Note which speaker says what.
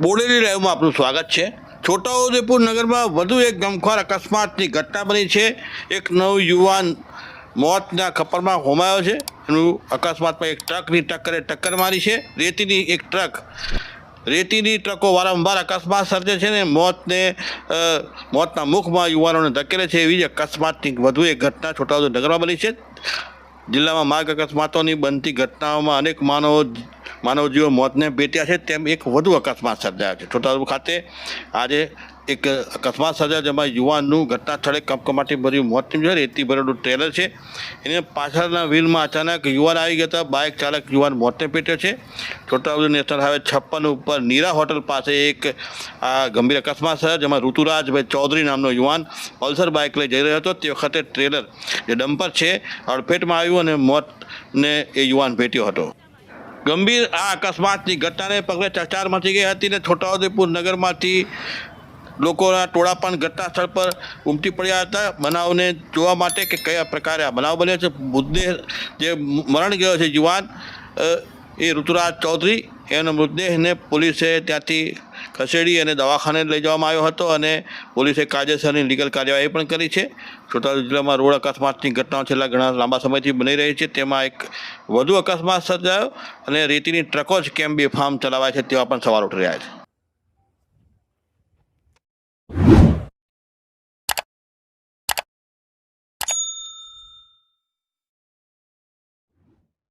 Speaker 1: બોડેલી લાઈવમાં આપનું સ્વાગત છે. છોટાઉદેપુર નગરમાં વધુ એક ગમખ્વાર અકસ્માતની ઘટના બની છે. એક નવ યુવાન મોતના ખપ્પરમાં હોમાયો છે. એનું અકસ્માતમાં એક ટ્રકની ટક્કરે ટક્કર મારી છે. રેતીની એક ટ્રક, રેતીની ટ્રકો વારંવાર અકસ્માત સર્જે છે ને મોતને મોતના મુખમાં યુવાનોને ધકેલે છે એવી જ અકસ્માતની વધુ એક ઘટના છોટાઉદેપુર નગરમાં બની છે. જિલ્લામાં માર્ગ અકસ્માતોની બનતી ઘટનાઓમાં અનેક માનવો માનવજીવો મોતને ભેટ્યા છે તેમ એક વધુ અકસ્માત સર્જાયો છે. છોટાઉદેપુર ખાતે આજે એક અકસ્માત સર્જાયો જેમાં યુવાનનું ઘટના સ્થળે કમકમાટી ભર્યું મોત નીપજ્યું રેતી ભરેલું ટ્રેલર છે. એને પાછળના વ્હીલમાં અચાનક યુવાન આવી ગયા હતા. બાઇક ચાલક યુવાન મોતને પેટ્યો છે. છોટાઉદેપુર નેશનલ હાઈવે છપ્પન ઉપર નીરા હોટલ પાસે એક આ ગંભીર અકસ્માત સર્જાયો જેમાં ઋતુરાજભાઈ ચૌધરી નામનો યુવાન પલ્સર બાઇક લઈ જઈ રહ્યો હતો. તે વખતે ટ્રેલર જે ડમ્પર છે અડફેટમાં આવ્યું અને મોતને એ યુવાન ભેટ્યો હતો. ગંભીર આ અકસ્માતની ઘટનાને પગલે ચર્ચાર મચી ગઈ હતી ને છોટાઉદેપુર નગરમાંથી લોકોના ટોળા પણ ઘટના સ્થળ પર ઉમટી પડ્યા હતા. બનાવને જોવા માટે કે કયા પ્રકારે આ બનાવ બન્યો છે. બુદ્ધે જે મરણ ગયો છે યુવાન એ ઋતુરાજ ચૌધરી એના મૃતદેહને પોલીસે ત્યાંથી ખસેડી અને દવાખાને લઈ જવામાં આવ્યો હતો અને પોલીસે કાયદેસરની લીગલ કાર્યવાહી પણ કરી છે. છોટાઉદેપુર જિલ્લામાં રોડ અકસ્માતની ઘટનાઓ છેલ્લા ઘણા લાંબા સમયથી બની રહી છે. તેમાં એક વધુ અકસ્માત સર્જાયો અને રેતીની ટ્રકો જ કેમ બી ફાર્મ ચલાવાય છે તેવા પણ સવાલ ઉઠી રહ્યા છે.